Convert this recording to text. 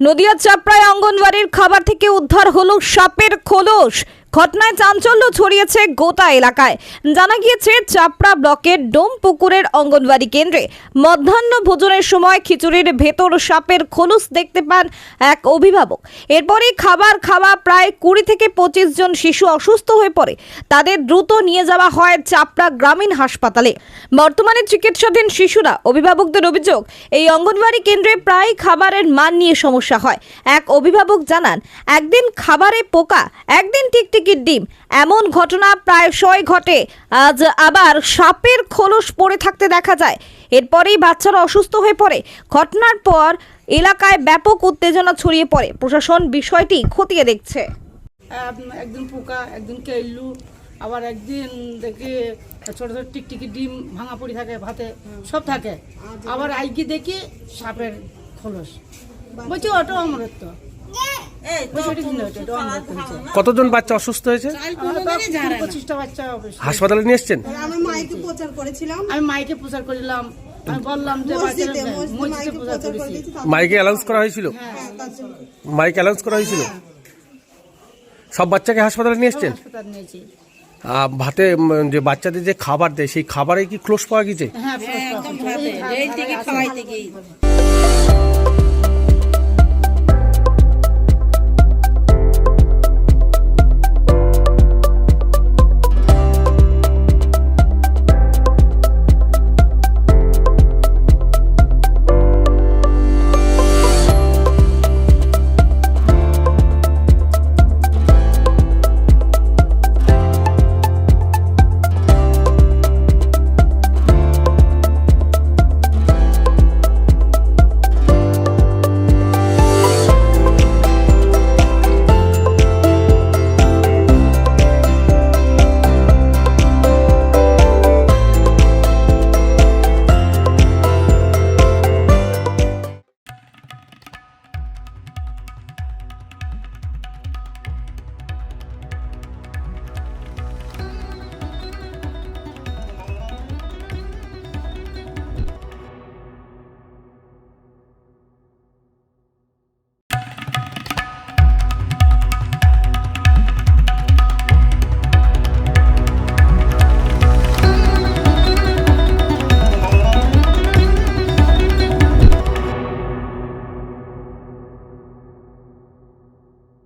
নদিয়ার চাপড়ায় অঙ্গনওয়াড়ির খাবার থেকে উদ্ধার হলো সাপের খোলস। ঘটনায় চাঞ্চল্য ছড়িয়েছে গোটা এলাকায়। জানা গিয়েছে, চাপড়া ব্লকের ডোম পুকুরের অঙ্গনওয়াড়ি কেন্দ্রে মধ্যাহ্ন ভোজনের সময় খিচুড়ির ভেতর সাপের খোলস দেখতে পান এক অভিভাবক। এরপরই খাবার খাওয়া প্রায় কুড়ি থেকে পঁচিশ জন শিশু অসুস্থ হয়ে পড়ে। তাদের দ্রুত নিয়ে যাওয়া হয় চাপড়া গ্রামীণ হাসপাতালে। বর্তমানে চিকিৎসাধীন শিশুরা, অভিভাবকদের অভিযোগ, এই অঙ্গনওয়াড়ি কেন্দ্রে প্রায় খাবারের মান নিয়ে সমস্যা হয়। এক অভিভাবক জানান, একদিন খাবারে পোকা, একদিন টিকটিকির ডিম। এমন ঘটনা প্রায়শই ঘটে। আজ আবার সাপের খোলস পড়ে থাকতে দেখা যায়। এরপরেই বাচ্চারা অসুস্থ হয়ে পড়ে। ঘটনার পর এলাকায় ব্যাপক উত্তেজনা ছড়িয়ে পড়ে। প্রশাসন বিষয়টি খতিয়ে দেখছে। একদিন পোকা, একদিন কেল্লু, আবার একদিন দেখি ছোট ছোট টিকটিকি ডিম ভাঙা পড়ি থাকে ভাতে, সব থাকে। আবার আইকি দেখি সাপের খোলস। বলছি ওটা অমরত্ব কতজন বাচ্চা অসুস্থ হয়েছে? পঁচিশটা বাচ্চা হাসপাতালে নিয়ে এসছেন? আমি মাইকে প্রচার করেছিলাম। আমি মাইকে প্রচার মাইকে অ্যালাউন্স করা হয়েছিল? হ্যাঁ। মাইক অ্যালাউন্স করা হয়েছিল? সব বাচ্চাকে হাসপাতালে নিয়ে এসছেন? হাসপাতাল নিয়েছি। আহ, ভাতে যে বাচ্চাদের যে খাবার দেয় সেই খাবারে কি ক্লোজ পাওয়া গেছে? হ্যাঁ